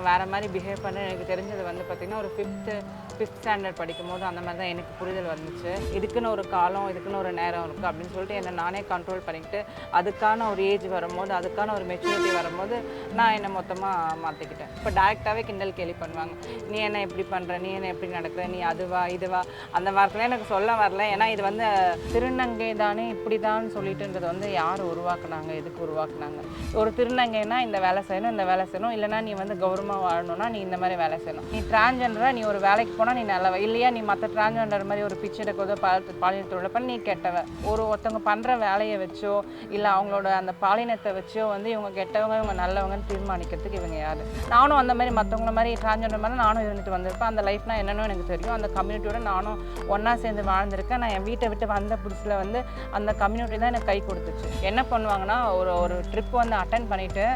நான் வேறு மாதிரி பிஹேவ் பண்ண எனக்கு தெரிஞ்சது வந்து பார்த்திங்கன்னா ஒரு ஃபிஃப்த்து ஃபிஃப்த் ஸ்டாண்டர்ட் படிக்கும் போது அந்த மாதிரி தான் எனக்கு புரிதல் வந்துச்சு. இதுக்குன்னு ஒரு காலம் இதுக்குன்னு ஒரு நேரம் இருக்குது அப்படின்னு சொல்லிட்டு என்னை நானே கண்ட்ரோல் பண்ணிக்கிட்டு அதுக்கான ஒரு ஏஜ் வரும்போது அதுக்கான ஒரு மெச்சூரிட்டி வரும்போது நான் என்னை மொத்தமாக மாற்றிக்கிட்டேன் இப்போ டேரெக்டாகவே கிண்டல் கேள்வி பண்ணுவாங்க. நீ என்ன எப்படி பண்ணுற நீ என்ன எப்படி நடக்கிற? நீ அதுவா இதுவா? அந்த வார்த்தைலாம் எனக்கு சொல்ல வரல. ஏன்னா இது வந்து திருநங்கை தானே இப்படி தான் சொல்லிட்டுன்றது வந்து யார் உருவாக்குனாங்க? எதுக்கு உருவாக்குனாங்க? ஒரு திருநங்கைனா இந்த வேலை செய்யணும் இந்த வேலை செய்யணும். இல்லைனா நீ வந்து கவர்மெண்ட் கௌரவமாக வாழணும்னா நீ இந்த மாதிரி வேலை செய்யணும். நீ டிரான்ஜெண்டராக நீ ஒரு வேலைக்கு போனால் நீ நல்லவ. இல்லையா நீ மற்ற டிரான்ஜெண்டர் மாதிரி ஒரு பிச்சை எடுக்கிறதோ பாலின தொழில் பண்ணி நீ கெட்டவ. ஒரு ஒருத்தவங்க பண்ணுற வேலையை வச்சோ இல்லை அவங்களோட அந்த பாலினத்தை வச்சோ வந்து இவங்க கெட்டவங்க இவங்க நல்லவங்கன்னு தீர்மானிக்கிறதுக்கு இவங்க யார்? நானும் அந்த மாதிரி மற்றவங்கள மாதிரி டிரான்ஜெண்டர் மாதிரி நானும் இருந்துட்டு வந்திருப்பேன். அந்த லைஃப்னா என்னன்னு எனக்கு தெரியும். அந்த கம்யூனிட்டியோட நானும் ஒன்றா சேர்ந்து வாழ்ந்திருக்கேன். நான் என் வீட்டை விட்டு வந்த புதுசில் வந்து அந்த கம்யூனிட்டி தான் எனக்கு கை கொடுத்துச்சு. என்ன பண்ணுவாங்கன்னா ஒரு ஒரு ட்ரிப் வந்து அட்டன் பண்ணிவிட்டு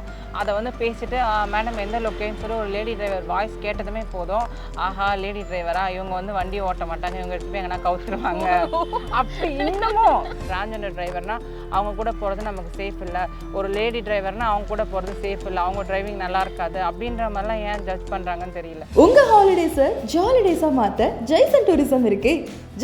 அதை வந்து பேசிவிட்டு மேடம் எந்த லொக்கேஷன் சொல்லி ஒரு லேடி டிரைவர் வாய்ஸ் கேட்டதுமே போதும். ஆஹா லேடி டிரைவரா இவங்க வந்து வண்டி ஓட்ட மாட்டாங்க. இவங்க எடுத்து போய் எங்கன்னா கவுத்துருவாங்க. அப்படி இன்னமும் டிரான்ஜெண்டர் டிரைவர்னா அவங்க கூட போகிறது நமக்கு சேஃப் இல்லை. ஒரு லேடி டிரைவர்னா அவங்க கூட போகிறது சேஃப் இல்லை. அவங்க டிரைவிங் நல்லா இருக்காது. அப்படின்ற மாதிரிலாம் ஏன் ஜட்ஜ் பண்ணுறாங்கன்னு தெரியல. உங்கள் ஹாலிடேஸை ஜாலிடேஸா மாற்ற ஜெய்சன் டூரிசம் இருக்கு.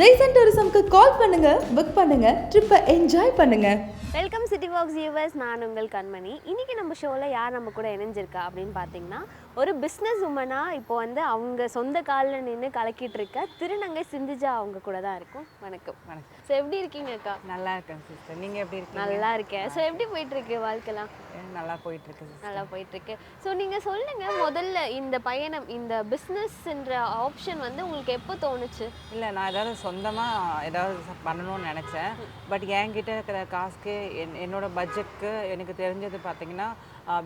ஜெய்சன் டூரிசம்க்கு கால் பண்ணுங்க புக் பண்ணுங்க ட்ரிப்பை என்ஜாய் பண்ணுங்க. வெல்கம் சிட்டி வாக்ஸ் யூவர்ஸ் நான் உங்கள் கண்மணி. இன்னைக்கு நம்ம ஷோவில் யார் நம்ம கூட இணைஞ்சிருக்கா அப்படின்னு பார்த்தீங்கன்னா ஒரு பிஸ்னஸ் உமனாக இப்போ வந்து அவங்க சொந்த காலில் நின்று கலக்கிட்டு இருக்க திருநங்கை சிந்திஜா அவங்க கூட தான் இருக்கும். வணக்கம். வணக்கம். ஸோ எப்படி இருக்கீங்க அக்கா? நல்லா இருக்கேன் சிஸ்டர் நீங்கள் எப்படி இருக்கீங்க? நல்லா இருக்கேன். ஸோ எப்படி போயிட்டு இருக்கு வாழ்க்கைலாம் நல்லா போயிட்டு இருக்கு sister. நல்லா போயிட்டு இருக்கு ஸோ நீங்கள் சொல்லுங்க முதல்ல இந்த பயணம் இந்த பிஸ்னஸ்ன்ற ஆப்ஷன் வந்து உங்களுக்கு எப்போ தோணுச்சு? இல்லை நான் ஏதாவது சொந்தமாக ஏதாவது பண்ணணும்னு நினச்சேன். பட் என்கிட்ட இருக்கிற காசுக்கு என் என்னோட பட்ஜெட்க்கு எனக்கு தெரிஞ்சது பார்த்தீங்கன்னா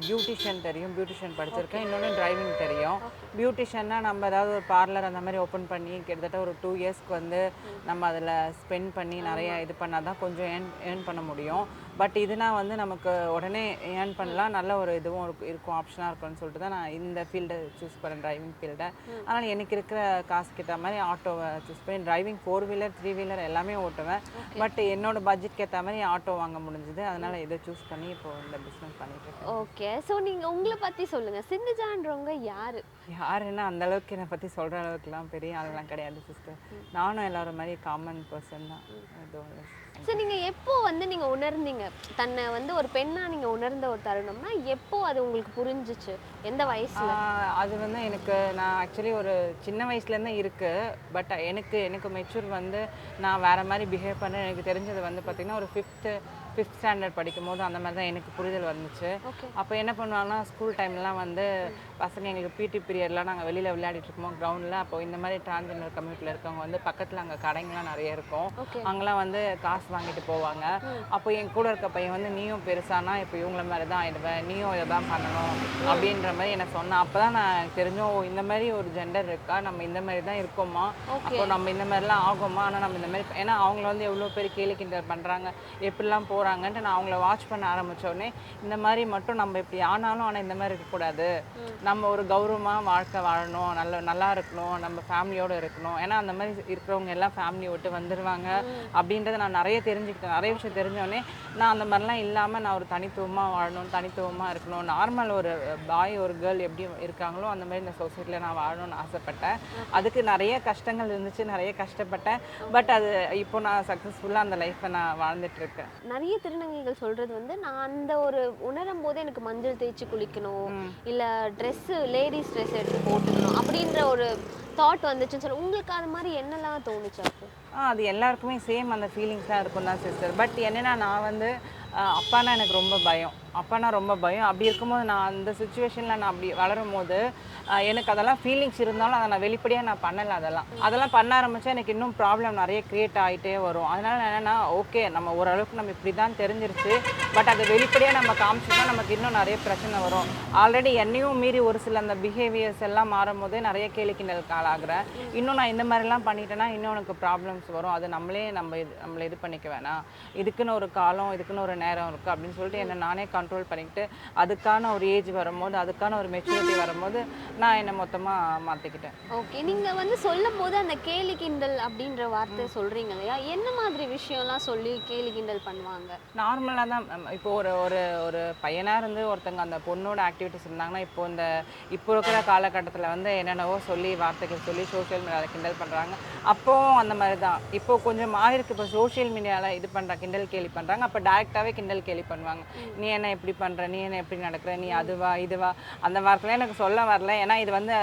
பியூட்டிஷியன் தெரியும். பியூட்டிஷியன் படிச்சிருக்கேன். இன்னொன்று டிரைவிங் தெரியும். பியூட்டிஷியன்னா நம்ம ஏதாவது ஒரு பார்லர் அந்த மாதிரி ஓப்பன் பண்ணி கிட்டத்தட்ட ஒரு டூ இயர்ஸ்க்கு வந்து நம்ம அதில் ஸ்பெண்ட் பண்ணி நிறைய இது பண்ணால் தான் கொஞ்சம் ஏர்ன் ஏர்ன் பண்ண முடியும். பட் இதுனா வந்து நமக்கு உடனே ஏர்ன் பண்ணலாம். நல்ல ஒரு இதுவும் இருக்கும் இருக்கும் ஆப்ஷனாக இருக்கும்னு சொல்லிட்டு தான் நான் இந்த ஃபீல்டை சூஸ் பண்ணேன் டிரைவிங் ஃபீல்டை ஆனால் எனக்கு இருக்கிற காசு கிட்ட மாதிரி ஆட்டோவை சூஸ் பண்ணி driving four wheeler three wheeler எல்லாமே ஓட்டுவேன். பட் என்னோட பட்ஜெட்க்கு ஏற்ற மாதிரி ஆட்டோ வாங்க முடிஞ்சுது. அதனால் இதை சூஸ் பண்ணி இப்போ இந்த பிஸ்னஸ் பண்ணிட்டு ஓகே ஸோ நீங்கள் உங்களை பற்றி சொல்லுங்கள் சிந்திஜான்றவங்க யார்? யாருன்னா அந்த அளவுக்கு என்னை பற்றி சொல்கிற அளவுக்குலாம் பெரிய ஆளெல்லாம் கிடையாது சிஸ்டர் நானும் எல்லாரும் மாதிரி காமன் பர்சன் தான். எதுவும் ஸோ நீங்கள் எப்போ வந்து நீங்கள் உணர்ந்தீங்க? தன்னை வந்து ஒரு பெண்ணாக நீங்கள் உணர்ந்த ஒரு தருணம்னா எப்போ அது உங்களுக்கு புரிஞ்சிச்சு? எந்த வயசுல? அது வந்து எனக்கு நான் ஆக்சுவலி ஒரு சின்ன வயசுலேருந்து இருக்குது பட் எனக்கு எனக்கு மெச்சூர் வந்து நான் வேறு மாதிரி பிஹேவ் பண்ண எனக்கு தெரிஞ்சது வந்து பார்த்திங்கன்னா ஒரு ஃபிஃப்த்து ஃபிஃப்த் ஸ்டாண்டர்ட் படிக்கும் போது அந்த மாதிரி தான் எனக்கு புரிதல் வந்துச்சு. அப்போ என்ன பண்ணுவாங்கன்னா ஸ்கூல் டைம்லாம் வந்து பசங்க எங்களுக்கு பிடி பீரியட்லாம் நாங்கள் வெளியில் விளையாடிட்டு இருக்கோம். கிரவுண்டில் அப்போ இந்த மாதிரி டிரான்ஜெண்டர் கம்யூனிட்டியில் இருக்கவங்க வந்து பக்கத்தில் அங்கே கடைங்கலாம் நிறைய இருக்கும். அங்கெல்லாம் வந்து காசு வாங்கிட்டு போவாங்க. அப்போ என் கூட இருக்க பையன் வந்து நீயும் பெருசானா இப்போ இவங்கள மாதிரி தான் ஆயிடுவேன் நீயும் இதை தான் பண்ணணும் அப்படின்ற மாதிரி எனக்கு சொன்னான். அப்போ தான் நான் தெரிஞ்சோம் இந்த மாதிரி ஒரு ஜெண்டர் இருக்கா? நம்ம இந்த மாதிரி தான் இருக்கோமா? அப்போ நம்ம இந்த மாதிரிலாம் ஆகுமா? ஆனால் நம்ம இந்த மாதிரி ஏன்னா அவங்கள வந்து எவ்வளோ பேர் கேலி கிண்டல் பண்ணுறாங்க எப்படிலாம் போகிறாங்கன்ட்டு நான் அவங்கள வாட்ச் பண்ண ஆரம்பிச்ச உடனே இந்த மாதிரி மட்டும் நம்ம இப்படி ஆனாலும் ஆனால் இந்த மாதிரி இருக்கக்கூடாது. நம்ம ஒரு கௌரவமாக வாழ்க்கை வாழணும் நல்ல நல்லா இருக்கணும் நம்ம ஃபேமிலியோடு இருக்கணும். ஏன்னா அந்த மாதிரி இருக்கிறவங்க எல்லாம் ஃபேமிலி விட்டு வந்துடுவாங்க அப்படின்றத நான் நிறைய தெரிஞ்சுக்கிட்டேன். நிறைய விஷயம் தெரிஞ்சோடனே நான் அந்த மாதிரிலாம் இல்லாமல் நான் ஒரு தனித்துவமாக வாழணும் தனித்துவமாக இருக்கணும். நார்மல் ஒரு பாய் ஒரு கேர்ள் எப்படி இருக்காங்களோ அந்த மாதிரி இந்த சொசைட்டியில் நான் வாழணும்னு ஆசைப்பட்டேன். அதுக்கு நிறைய கஷ்டங்கள் இருந்துச்சு நிறைய கஷ்டப்பட்டேன். பட் அது இப்போ நான் சக்ஸஸ்ஃபுல்லாக அந்த லைஃப்பை நான் வாழ்ந்துட்டு இருக்கேன் நிறைய திருநங்கைகள் சொல்றது வந்து நான் அந்த ஒரு உணரும் போது எனக்கு மஞ்சள் தேய்ச்சி குளிக்கணும் இல்ல ட்ரெஸ்ஸு லேடிஸ் ட்ரெஸ் எடுத்து போட்டுக்கணும் அப்படின்ற ஒரு தாட் வந்துச்சுன்னு சொல்லி. உங்களுக்கு அது மாதிரி என்னெல்லாம் தோணுச்சு அப்போ? அது எல்லாருக்குமே சேம் அந்த ஃபீலிங்ஸ்லாம் இருக்கும் தான் சிஸ்டர் பட் என்னென்னா நான் வந்து அப்பானா எனக்கு ரொம்ப பயம். அப்பானா ரொம்ப பயம். அப்படி இருக்கும்போது நான் அந்த சுச்சுவேஷனில் நான் அப்படி வளரும் போது எனக்கு அதெல்லாம் ஃபீலிங்ஸ் இருந்தாலும் அதை நான் வெளிப்படையாக நான் பண்ணலை அதெல்லாம். அதெல்லாம் பண்ண ஆரம்பித்தா எனக்கு இன்னும் ப்ராப்ளம் நிறைய க்ரியேட் ஆகிட்டே வரும். அதனால் என்னென்னா ஓகே நம்ம ஓரளவுக்கு நம்ம இப்படி தான் தெரிஞ்சிருச்சு. பட் அதை வெளிப்படையாக நம்ம காமிச்சோம்னா நமக்கு இன்னும் நிறைய பிரச்சனை வரும். ஆல்ரெடி என்னையும் மீறி ஒரு சில அந்த பிஹேவியர்ஸ் எல்லாம் மாறும் போதே நிறைய கேலி ஆளாகிறேன். இன்னும் நான் இந்த மாதிரிலாம் பண்ணிட்டேன்னா இன்னும் எனக்கு ப்ராப்ளம்ஸ் வரும் அது நம்மளே நம்ம இது நம்மளை இது பண்ணிக்க வேணாம். இதுக்குன்னு ஒரு காலம் இதுக்குன்னு ஒரு நேரம் இருக்குது அப்படின்னு சொல்லிட்டு என்னை நானே கண்ட்ரோல் பண்ணிக்கிட்டு அதுக்கான ஒரு ஏஜ் வரும்போது அதுக்கான ஒரு மெச்சூரிட்டி வரும்போது நான் என்னை மொத்தமாக மாற்றிக்கிட்டேன் ஓகே நீங்க வந்து சொல்லும் போது அந்த கேலி கிண்டல் அப்படின்ற வார்த்தை சொல்றீங்க இல்லையா? என்ன மாதிரி விஷயம்லாம் சொல்லி கேலி கிண்டல் பண்ணுவாங்க? நார்மலாக தான் இப்போ ஒரு ஒரு ஒரு பையனாக இருந்து ஒருத்தங்க அந்த பொண்ணோட ஆக்டிவிட்டிஸ் இருந்தாங்கன்னா இப்போ இந்த இப்போ இருக்கிற காலகட்டத்தில் வந்து என்னென்னவோ சொல்லி வார்த்தைகள் சொல்லி சோஷியல் மீடியாவில் கிண்டல் பண்ணுறாங்க அப்போவும் அந்த மாதிரி தான். இப்போ கொஞ்சம் ஆயிருக்கு. இப்போ சோஷியல் மீடியாவில் இது பண்ணுற கிண்டல் கேலி பண்ணுறாங்க அப்போ டேரெக்டாகவே கிண்டல் கேலி பண்ணுவாங்க. நீ என்ன எப்படி பண்ணுற நீ என்ன எப்படி நடக்கிற? நீ அதுவா இதுவா? அந்த வார்த்தைலாம் எனக்கு சொல்ல வரல. ஏன்னா இது வந்து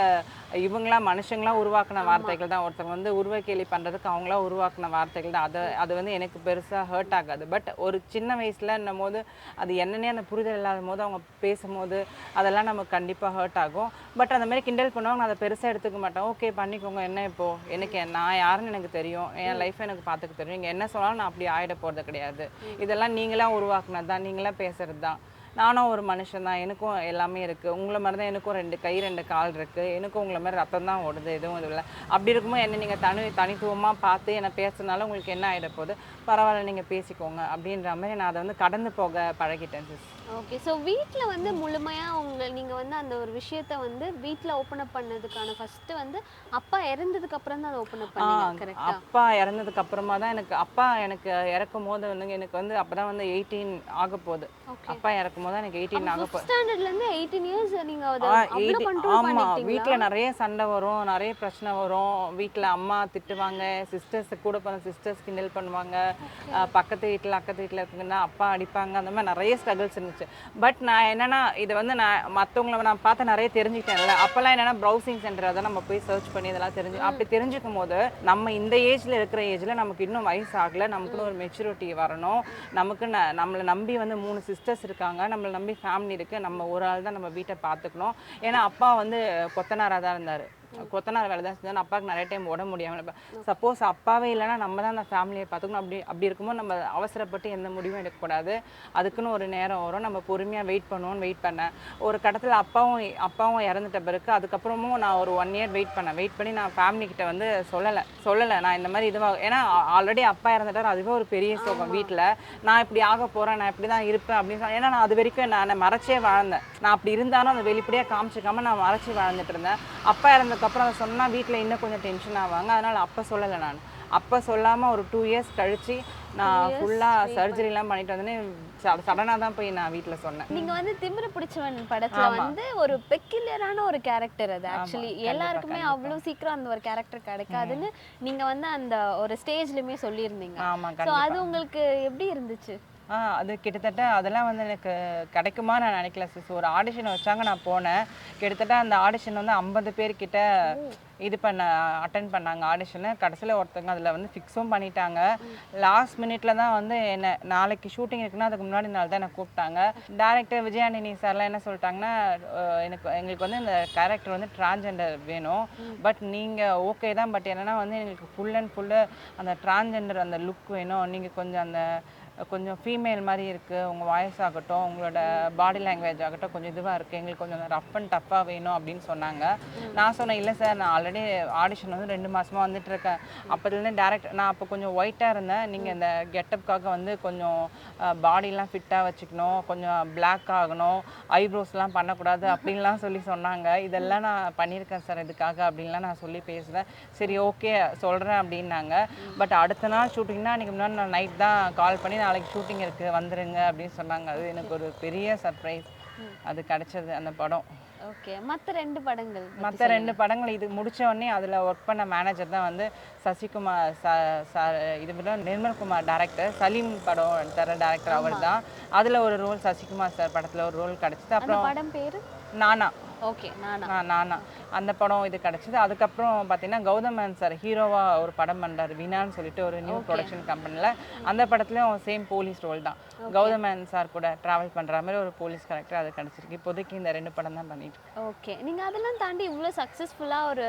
இவங்களாம் மனுஷங்களாம் உருவாக்குன வார்த்தைகள் தான். ஒருத்தவங்க வந்து உருவ கேலி பண்ணுறதுக்கு அவங்களா உருவாக்குன வார்த்தைகள் தான். அது அது வந்து எனக்கு பெருசாக ஹர்ட் ஆகாது. பட் ஒரு சின்ன வயசுலன்னும் போது அது என்னன்னே அந்த புரிதல் இல்லாத போது அவங்க பேசும்போது அதெல்லாம் நமக்கு கண்டிப்பாக ஹர்ட் ஆகும். பட் அந்த மாதிரி கிண்டல் பண்ணுவாங்க. நான் அதை பெருசாக எடுத்துக்க மாட்டேன். ஓகே பண்ணிக்கோங்க. என்ன இப்போ? எனக்கு நான் யாருன்னு எனக்கு தெரியும். என் லைஃப் எனக்கு பார்த்துக்க தெரியும். நீங்கள் என்ன சொன்னாலும் நான் அப்படி ஆகிட போகிறது கிடையாது. இதெல்லாம் நீங்களா உருவாக்குனது தான் நீங்களா பேசுறது தான் நானும் ஒரு மனுஷன் தான். எனக்கும் எல்லாமே இருக்குது உங்களை மாதிரி தான் எனக்கும் ரெண்டு கை ரெண்டு கால் இருக்குது எனக்கும் உங்களை மாதிரி ரத்தம் தான் ஓடுது. எதுவும் இது இல்லை. அப்படி இருக்கும்போது என்ன நீங்கள் தனி தனித்துவமாக பார்த்து என்னை பேசுனால உங்களுக்கு என்ன ஆகிட போகுது? பரவாயில்ல நீங்கள் பேசிக்கோங்க. அப்படின்ற மாதிரி நான் அதை வந்து கடந்து போக பழகிட்டேன் சிஸ் ஓகே ஸோ வீட்டில் வந்து முழுமையாக உங்க நீங்கள் வந்து அந்த ஒரு விஷயத்த வந்து வீட்டில் ஓப்பன் அப் பண்ணதுக்கான ஃபர்ஸ்ட் வந்து அப்பா இறந்ததுக்கு அப்புறம் தான் அதை ஓப்பன் அப் பண்ணீங்க அப்பா இறந்ததுக்கு அப்புறமா தான் எனக்கு அப்பா எனக்கு இறக்கும் போது வந்து எனக்கு வந்து அப்போ தான் வந்து எயிட்டீன் ஆக போகுது. அப்பா இறக்கும் போது எனக்கு எயிட்டீன் ஆக போகுது. ஸ்டாண்டர்ட்ல இருந்து எயிட்டீன் இயர்ஸ் நீங்க அதை ஆ, அவ்வளோ eighty- கண்ட்ரோல் ஆமா பண்ணிட்டீங்களா வீட்ல நிறைய சண்டை வரும் நிறைய பிரச்சனை வரும். வீட்ல அம்மா திட்டுவாங்க சிஸ்டர்ஸ் கூட பிறந்த சிஸ்டர்ஸ் கிண்டல் பண்ணுவாங்க. பக்கத்து வீட்ல அக்கத்து வீட்ல இருக்குங்கன்னா அப்பா அடிப்பாங்க. அந்த மாதிரி நிறைய ஸ்ட்ரகிள்ஸ் இருந்துச்சு. பட் நான் என்னன்னா இது வந்து நான் மற்றவங்கள நான் பார்த்து நிறைய தெரிஞ்சுக்கிட்டேன்ல. அப்போல்லாம் என்னன்னா ப்ரௌசிங் சென்டர் அதை நம்ம போய் சர்ச் பண்ணி இதெல்லாம் தெரிஞ்சு அப்படி தெரிஞ்சுக்கும் போது நம்ம இந்த ஏஜ்ல இருக்கிற ஏஜ்ல நமக்கு இன்னும் வயசு ஆகல நமக்குன்னு ஒரு மெச்சூரிட்டி வரணும். நமக்கு ந- நம்மளை நம்பி வந்து மூணு சிஸ்டர்ஸ் இருக்காங்க நம்மளை நம்பி ஃபேமிலி இருக்கு நம்ம ஒரு ஆள் தான் நம்ம வீட்டை பார்த்துக்கணும். ஏன்னா அப்பா வந்து கொத்தனாராக தான் இருந்தார். கொத்தனார் வேலை தான் செஞ்சார். அப்பாவுக்கு நிறைய டைம் உட முடியாமல் சப்போஸ் அப்பாவே இல்லைன்னா நம்ம தான் அந்த ஃபேமிலியை பார்த்துக்கணும். அப்படி அப்படி இருக்கும்போது நம்ம அவசரப்பட்டு எந்த முடிவும் எடுக்கக்கூடாது. அதுக்குன்னு ஒரு நேரம் வரும். நம்ம பொறுமையாக வெயிட் பண்ணுவோம்னு வெயிட் பண்ணேன் ஒரு கட்டத்தில் அப்பாவும் அப்பாவும் இறந்துட்ட பிறகு அதுக்கப்புறமும் நான் ஒரு ஒன் இயர் வெயிட் பண்ணேன் வெயிட் பண்ணி நான் ஃபேமிலி கிட்ட வந்து சொல்லலை. சொல்லலை. நான் இந்த மாதிரி இதுவாக ஏன்னா ஆல்ரெடி அப்பா இறந்துட்டார். அதுவே ஒரு பெரிய சோகம் வீட்டில் நான் இப்படி ஆக போகிறேன் நான் இப்படி தான் இருப்பேன் அப்படின்னு சொல்லி ஏன்னா நான் அது வரைக்கும் நான் மறைச்சே வாழ்ந்தேன். நான் அப்படி இருந்தாலும் அதை வெளிப்படையாக காமிச்சிக்காம நான் மறைச்சி வாழ்ந்துட்டு இருந்தேன். அப்பா இறந்ததுக்கப்புறம் அதை சொன்னால் வீட்டில் இன்னும் கொஞ்சம் டென்ஷன் ஆவாங்க. அதனால் அப்போ சொல்லலை நான். அப்போ சொல்லாமல் ஒரு டூ இயர்ஸ் கழிச்சு நான் ஃபுல்லாக சர்ஜரிலாம் பண்ணிட்டு வந்தேனே சடனாக தான் போய் நான் வீட்டில் சொன்னேன். நீங்க வந்து திமிரு பிடிச்சவன் படத்துல வந்து ஒரு பெக்கிலியரான ஒரு கேரக்டர் அது ஆக்சுவலி எல்லாருக்குமே அவ்வளவு சீக்கிரம் அந்த ஒரு கேரக்டர் கிடைக்காதுன்னு நீங்க வந்து அந்த ஒரு ஸ்டேஜ்லயுமே சொல்லியிருந்தீங்க. ஸோ அது உங்களுக்கு எப்படி இருந்துச்சு? ஆ அது கிட்டத்தட்ட அதெல்லாம் வந்து எனக்கு கிடைக்குமா நான் நினைக்கல சிஸ் ஒரு ஆடிஷன் வச்சாங்க நான் போனேன். கிட்டத்தட்ட அந்த ஆடிஷன் வந்து ஐம்பது பேர்கிட்ட இது பண்ண அட்டன் பண்ணாங்க ஆடிஷனு கடைசியில் ஒருத்தவங்க அதில் வந்து ஃபிக்ஸும் பண்ணிட்டாங்க. லாஸ்ட் மினிட்ல தான் வந்து என்ன நாளைக்கு ஷூட்டிங் இருக்குன்னா அதுக்கு முன்னாடி நாள் தான் என்னை கூப்பிட்டாங்க. டேரக்டர் விஜயாண்டினி சார்லாம் என்ன சொல்லிட்டாங்கன்னா எனக்கு எங்களுக்கு வந்து இந்த கேரக்டர் வந்து டிரான்ஜெண்டர் வேணும். பட் நீங்கள் ஓகே தான். பட் என்னென்னா வந்து எங்களுக்கு ஃபுல் அண்ட் ஃபுல்லு அந்த டிரான்ஜெண்டர் அந்த லுக் வேணும். நீங்கள் கொஞ்சம் அந்த கொஞ்சம் ஃபீமேல் மாதிரி இருக்குது உங்கள் வாய்ஸ் ஆகட்டும் உங்களோட பாடி லாங்குவேஜ் ஆகட்டும் கொஞ்சம் இதுவாக இருக்குது எங்களுக்கு கொஞ்சம் ரஃப் அண்ட் டஃப்பாக வேணும் அப்படின்னு சொன்னாங்க. நான் சொன்னேன் இல்லை சார் நான் ஆல்ரெடி ஆடிஷன் வந்து ரெண்டு மாசமா வந்துட்டு இருக்கேன். அப்போதுலேருந்து டேரக்ட் நான் அப்போ கொஞ்சம் ஒயிட்டாக இருந்தேன். நீங்கள் இந்த கெட்டப்காக வந்து கொஞ்சம் பாடிலாம் ஃபிட்டாக வச்சுக்கணும் கொஞ்சம் பிளாக் ஆகணும் ஐப்ரோஸ்லாம் பண்ணக்கூடாது அப்படின்லாம் சொல்லி சொன்னாங்க. இதெல்லாம் நான் பண்ணியிருக்கேன் சார் இதுக்காக அப்படின்லாம் நான் சொல்லி பேசுகிறேன் சரி ஓகே சொல்கிறேன் அப்படின்னாங்க. பட் அடுத்த நாள் ஷூட்டிங்னா அன்றைக்கி முன்னாடி நான் நைட் தான் கால் பண்ணி நாளைக்கு ஷூட்டிங் இருக்குது வந்துருங்க அப்படின்னு சொன்னாங்க. அது எனக்கு ஒரு பெரிய சர்ப்ரைஸ் அது கிடைச்சது அந்த படம். ஓகே மத்த ரெண்டு படங்கள் மற்ற ரெண்டு படங்கள் இது முடிச்ச உடனே அதில் ஒர்க் பண்ண மேனேஜர் தான் வந்து சசிகுமார் ச ச இது நிர்மல்குமார் டேரக்டர் சலீம் படம் தர டேரக்டர் அவர் தான் அதில் ஒரு ரோல் சசிகுமார் சார் படத்தில் ஒரு ரோல் கிடச்சிது. அப்புறம் படம் பேரு? நானா. ஓகே நானா. நானா. அந்த படம் இது கிடச்சிது. அதுக்கப்புறம் பார்த்தீங்கன்னா கௌதமன் சார் ஹீரோவாக ஒரு படம் பண்ணுறாரு வினான்னு சொல்லிட்டு ஒரு நியூ ப்ரொடக்ஷன் கம்பெனியில் அந்த படத்துலையும் சேம் போலீஸ் ரோல் தான். கௌதமன் சார் கூட ட்ராவல் பண்ணுற மாதிரி ஒரு போலீஸ் கேரக்டர் அது கிடச்சிருக்கு. இப்போதைக்கு இந்த ரெண்டு படம் தான் பண்ணிட்டு. ஓகே. நீங்கள் அதெல்லாம் தாண்டி இவ்வளோ சக்ஸஸ்ஃபுல்லாக ஒரு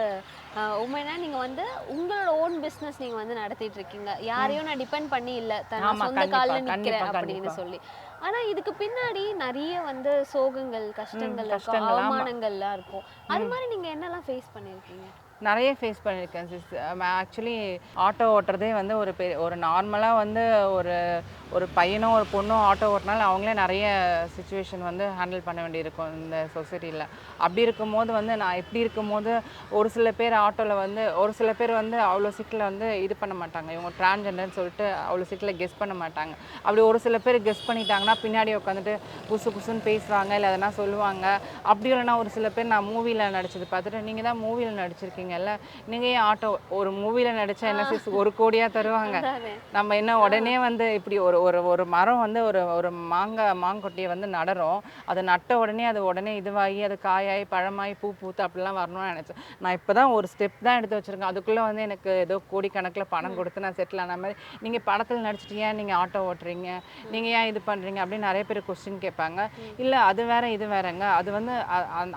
உண்மைனா நீங்கள் வந்து உங்களோட ஓன் பிஸ்னஸ் நீங்கள் வந்து நடத்திட்டு இருக்கீங்க. யாரையும் நான் டிபெண்ட் பண்ணி இல்லை. ஆமா, சொந்த காலில் நிற்கிறேன் அப்படின்னு. சொல்லி. ஆனால் இதுக்கு பின்னாடி நிறைய வந்து சோகங்கள் கஷ்டங்கள் இருக்கும் கஷ்டங்கள், ஆமா. அவமானங்கள்லாம் இருக்கும். அது மாதிரி நீங்க என்னெல்லாம் ஃபேஸ் பண்ணிருக்கீங்க நிறைய ஃபேஸ் பண்ணியிருக்கேன் சிஸ் ஆக்சுவலி ஆட்டோ ஓட்டுறதே வந்து ஒரு பெரிய ஒரு நார்மலாக வந்து ஒரு ஒரு பையனும் ஒரு பொண்ணும் ஆட்டோ ஓட்டினாலும் அவங்களே நிறைய சுச்சுவேஷன் வந்து ஹேண்டில் பண்ண வேண்டியிருக்கும் இந்த சொசைட்டியில் அப்படி இருக்கும்போது வந்து நான் எப்படி இருக்கும்போது ஒரு சில பேர் ஆட்டோவில் வந்து ஒரு சில பேர் வந்து அவ்வளோ சீக்கிரம் வந்து இது பண்ண மாட்டாங்க. இவங்க டிரான்ஜெண்டர்னு சொல்லிட்டு அவ்வளோ சீக்கிரம் கெஸ் பண்ண மாட்டாங்க. அப்படி ஒரு சில பேர் கெஸ் பண்ணிட்டாங்கன்னா பின்னாடி உட்காந்துட்டு புசு புசுன்னு பேசுவாங்க இல்லை எதனா சொல்லுவாங்க. அப்படி இல்லைன்னா ஒரு சில பேர் நான் மூவியில் நடிச்சது பார்த்துட்டு நீங்கள் தான் மூவியில் நடிச்சிருக்கீங்கல்ல? நீங்கள் ஏன் ஆட்டோ ஒரு மூவியில் நடிச்சா என்ன ஒரு கோடியாக தருவாங்க. நம்ம என்ன உடனே வந்து இப்படி ஒரு ஒரு ஒரு மரம் வந்து ஒரு ஒரு மாங்காய் மாங்கொட்டியை வந்து நடுறோம். அது நட்ட உடனே அது உடனே இதுவாகி அது காயாகி பழமாகி பூ பூத்து அப்படிலாம் வரணும்னு நினச்சேன். நான் இப்போ தான் ஒரு ஸ்டெப் தான் எடுத்து வச்சுருக்கேன். அதுக்குள்ளே வந்து எனக்கு ஏதோ கோடிக்கணக்கில் பணம் கொடுத்து நான் செட்டில் ஆன மாதிரி. நீங்கள் படத்தில் நடிச்சிட்டு ஏன் நீங்கள் ஆட்டோ ஓட்டுறீங்க? நீங்கள் ஏன் இது பண்ணுறீங்க அப்படின்னு நிறைய பேர் கொஸ்டின் கேட்பாங்க. இல்லை அது வேற இது வேறங்க. அது வந்து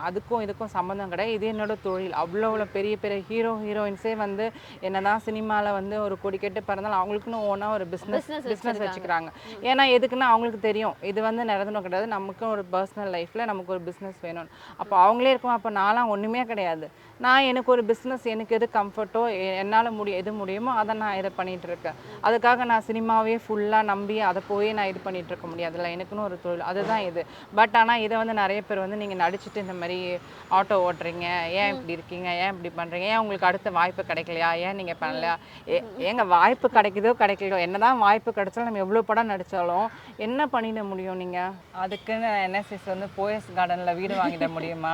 அதுக்கும் இதுக்கும் சம்மந்தம் கிடையாது. இது என்னோட தொழில். அவ்வளோ அவ்வளோ பெரிய பெரிய ஹீரோ ஹீரோயின்ஸே வந்து என்னதான் சினிமாவில் வந்து ஒரு கொடி கெட்டு பிறந்தாலும் அவங்களுக்குன்னு ஓனா ஒரு பிஸ்னஸ் பிஸ்னஸ் வச்சிருக்காங்க. பண்ணுறாங்க ஏன்னா எதுக்குன்னா அவங்களுக்கு தெரியும். இது வந்து நிறந்தனும் கிடையாது. நமக்கும் ஒரு பர்சனல் லைஃப்பில் நமக்கு ஒரு பிஸ்னஸ் வேணும் அப்போ அவங்களே இருக்கும். அப்போ நான்லாம் ஒன்றுமே கிடையாது. நான் எனக்கு ஒரு பிஸ்னஸ் எனக்கு எது கம்ஃபர்ட்டோ என்னால் முடியும் எது முடியுமோ அதை நான் இதை பண்ணிகிட்டு இருக்கேன். அதுக்காக நான் சினிமாவே ஃபுல்லாக நம்பி அதை போய் நான் இது பண்ணிகிட்டு இருக்க முடியாதுல்ல. எனக்குன்னு ஒரு தொழில். அதுதான் இது. பட் ஆனால் இதை வந்து நிறைய பேர் வந்து நீங்கள் நடிச்சிட்டு இந்த மாதிரி ஆட்டோ ஓட்டுறீங்க. ஏன் இப்படி இருக்கீங்க? ஏன் இப்படி பண்ணுறீங்க ஏன் உங்களுக்கு அடுத்த வாய்ப்பு கிடைக்கலையா? ஏன் நீங்கள் பண்ணலையா? ஏ ஏங்க வாய்ப்பு கிடைக்குதோ கிடைக்கலையோ? என்னதான் வாய்ப்பு கிடைச்சாலும் நம்ம எவ்வளோ படம் நடித்தாலும் என்ன பண்ணிட முடியும் நீங்கள் அதுக்குன்னு என்எஸ்எஸ் வந்து போயஸ் கார்டனில் வீடு வாங்கிட முடியுமா?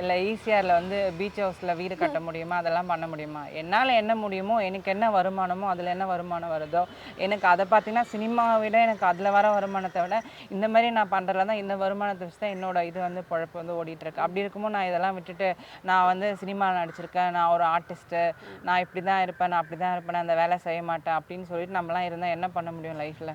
இல்லை ஈசிஆரில் வந்து பீச் ஹவுஸில் வீடு கட்ட முடியுமா? அதெல்லாம் பண்ண முடியுமா? என்னால் என்ன முடியுமோ எனக்கு என்ன வருமானமோ அதில் என்ன வருமானம் வருதோ எனக்கு அதை பார்த்தீங்கன்னா சினிமாவை விட எனக்கு அதில் வர வருமானத்தை விட இந்த மாதிரி நான் பண்ணுறதுல தான் இந்த வருமானத்தை வச்சு தான் என்னோட இது வந்து பொழப்பு வந்து ஓடிட்டுருக்கு. அப்படி இருக்கும்போது நான் இதெல்லாம் விட்டுட்டு நான் வந்து சினிமாவில் நடிச்சிருக்கேன். நான் ஒரு ஆர்டிஸ்ட்டு நான் இப்படி தான் இருப்பேன் நான் அப்படி தான் இருப்பேன் அந்த வேலை செய்ய மாட்டேன் அப்படின்னு சொல்லிட்டு நம்மலாம் இருந்தால் என்ன பண்ண முடியும் லைஃப்பில்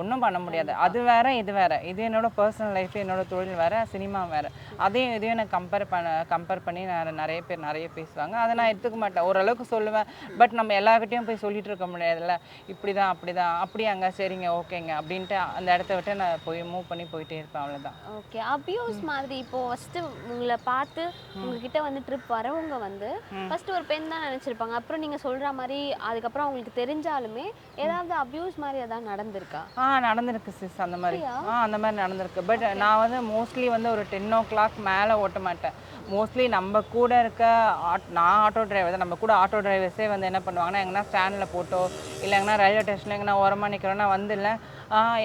ஒன்றும் பண்ண முடியாது. அது வேற இது வேற. இது என்னோட பர்சனல் லைஃப் என்னோட தொழில் வேற சினிமா வேற. அதையும் இதையும் நான் கம்பேர் பண்ண கம்பேர் பண்ணி நான் நிறைய பேர் நிறைய பேசுவாங்க. அதை நான் எடுத்துக்க மாட்டேன். ஓரளவுக்கு சொல்லுவேன். பட் நம்ம எல்லார்கிட்டயும் போய் சொல்லிட்டு இருக்க முடியாதுல்ல. இப்படி தான் அப்படி தான் அப்படியாங்க சரிங்க ஓகேங்க அப்படின்ட்டு அந்த இடத்த விட்டு நான் போய் மூவ் பண்ணி போயிட்டே இருப்பேன். அவ்வளோதான் ஓகே அபியூஸ் மாதிரி இப்போ ஃபர்ஸ்ட் உங்களை பார்த்து உங்ககிட்ட வந்து ட்ரிப் வரவங்க வந்து ஃபர்ஸ்ட் ஒரு பெண் தான் நினைச்சிருப்பாங்க. அப்புறம் நீங்க சொல்ற மாதிரி அதுக்கப்புறம் அவங்களுக்கு தெரிஞ்சாலுமே ஏதாவது அபியூஸ் மாதிரி ஏதாவது நடந்திருக்கா? ஆ நடந்திருக்கு சிஸ் அந்த மாதிரி. ஆ அந்த மாதிரி நடந்திருக்கு. பட் நான் வந்து மோஸ்ட்லி வந்து ஒரு டென் ஓ கிளாக் மேலே ஓட்ட மாட்டேன். மோஸ்ட்லி நம்ம கூட இருக்க ஆட் நான் ஆட்டோ டிரைவர் தான். நம்ம கூட ஆட்டோ டிரைவர்ஸே வந்து என்ன பண்ணுவாங்கன்னா எங்கன்னா ஸ்டாண்டில் போட்டோ இல்லை எங்கன்னா ரயில்வே ஸ்டேஷனில் எங்கன்னா ஓரமாக நிற்கிறோன்னா வந்து இல்லை.